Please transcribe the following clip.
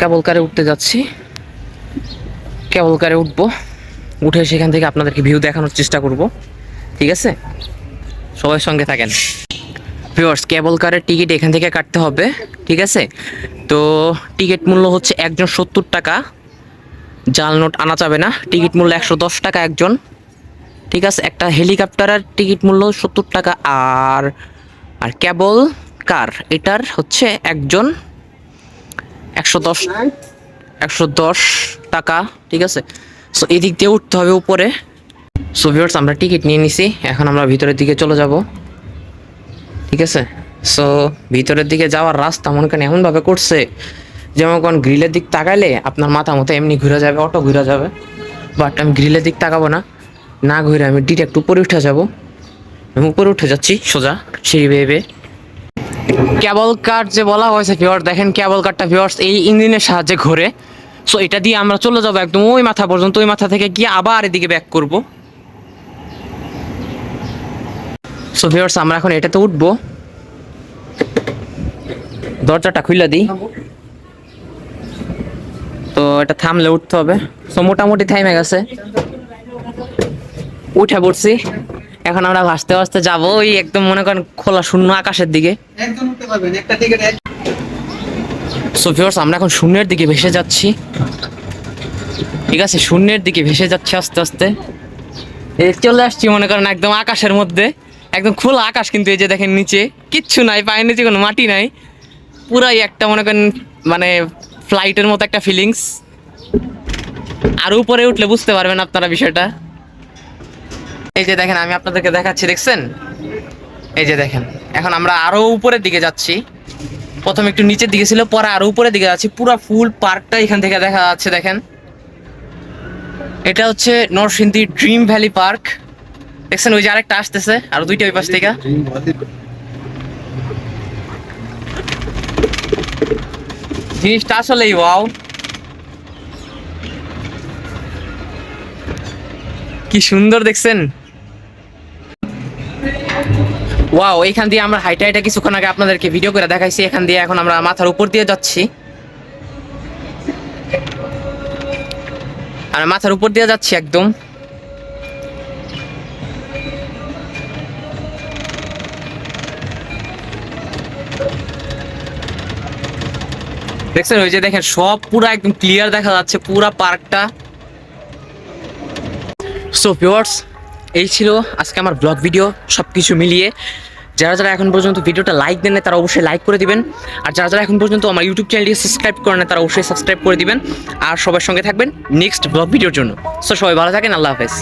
কেবল কারে উঠতে যাচ্ছি। কেবল কারে উঠবো। উঠে সেখান থেকে আপনাদেরকে ভিউ দেখানোর চেষ্টা করব। ঠিক আছে? সবাই সঙ্গে থাকেন। ভিউয়ার্স কেবল কারের টিকিট এখান থেকে কাটতে হবে। ঠিক আছে? তো টিকিট মূল্য হচ্ছে একজন সত্তর টাকা। জাল নোট আনা যাবে না। টিকিট মূল্য একশো দশ টাকা একজন। ঠিক আছে? একটা হেলিকপ্টারের টিকিট মূল্য সত্তর টাকা। আর আর কেবল কার? এটার হচ্ছে একজন একশো দশ একশো দশ টাকা, ঠিক আছে? সো এদিক দিয়ে উঠতে হবে উপরে। সো ভিউয়ার্স আমরা টিকিট নিয়ে নিছি। এখন আমরা ভিতরের দিকে চলে যাব। ঠিক আছে? সো ভিতরের দিকে যাওয়ার রাস্তা মনে করেন এমনভাবে করছে, যেমন কোন গ্রিলের দিক তাকাইলে আপনার মাথা মতো এমনি ঘুরে যাবে, অটো ঘুরে যাবে। বাট আমি গ্রিলের দিক তাকাবো না। না ঘুরে আমি ডিরেক্ট উপরে উঠে যাব। আমি উপরে উঠে যাচ্ছি, সোজা, সিঁড়ি বেয়ে বেয়ে। কেবল কার যে বলা হয়েছে ভিওয়ার্স দেখেন কেবল কারটা ভিওয়ার্স এই ইঞ্জিনের সাহায্যে ঘোরে। সো এটা দিয়ে আমরা চলে যাব একদম ওই মাথা পর্যন্ত, ওই মাথা থেকে গিয়ে আবার এদিকে ব্যাক করব। সো ভিওয়ার্স আমরা এখন এটাতে উঠবো। দরজাটা খুলে দিই। তো, এটা থামলে উঠতে হবে। সো মোটামুটি থাইমে গেছে। উঠে পড়ছি। এখন আমরা ভাসতে ভাসতে যাব ওই একদম মনে করেন খোলা শূন্য আকাশের দিকে। সো ভিউয়ার্স আমরা এখন শূন্যের দিকে ভেসে যাচ্ছি। ঠিক আছে শূন্যের দিকে ভেসে যাচ্ছি আস্তে আস্তে। এই চলে আসছি মনে করেন একদম আকাশের মধ্যে। একদম খোলা আকাশ কিন্তু এই যে দেখেন নিচে। কিচ্ছু নাই পায়ের নিচে কোনো মাটি নাই। পুরাই একটা মনে করেন মানে ফ্লাইটের মতো একটা ফিলিংস আর উপরে উঠলে বুঝতে পারবেন আপনারা বিষয়টা। এই যে দেখেন, আমি আপনাদেরকে দেখাচ্ছি, দেখছেন? এই যে দেখেন, এখন আমরা আরও উপরের দিকে যাচ্ছি। প্রথম একটু নিচের দিকে ছিল, পরে আরও উপরের দিকে যাচ্ছি। পুরো ফুল পার্কটা এখান থেকে দেখা যাচ্ছে, দেখেন। এটা হচ্ছে নরসিংদী ড্রিম ভ্যালি পার্ক। দেখছেন, ওই যে আরেকটা আসতেছে, আর দুইটা ওই পাশ থেকে। জিনিসটা আসলেই ওয়াও। কি সুন্দর, দেখছেন? ওয়াও এইখান দিয়ে আমরা হাইটা হাইটা কিছুক্ষণ আগে আপনাদেরকে ভিডিও করে দেখাইছি। এখান দিয়ে এখন আমরা মাথার উপর দিয়ে যাচ্ছি। আর মাথার উপর দিয়ে যাচ্ছি একদম। দেখছেন, ওই যে দেখেন, সব পুরা একদম ক্লিয়ার দেখা যাচ্ছে, পুরা পার্কটা। সো ভিউয়ার্স এই ছিল আজকে আমার ব্লগ ভিডিও সব কিছু মিলিয়ে। যারা যারা এখন পর্যন্ত ভিডিওটা লাইক দেন তারা অবশ্যই লাইক করে দিবেন। আর যারা যারা এখন পর্যন্ত আমার ইউটিউব চ্যানেলটি সাবস্ক্রাইব নাই, তারা অবশ্যই সাবস্ক্রাইব করে দিবেন। আর সবার সঙ্গে থাকবেন নেক্সট ব্লগ ভিডিওর জন্য। সো সবাই ভালো থাকেন আল্লাহ হাফেজ।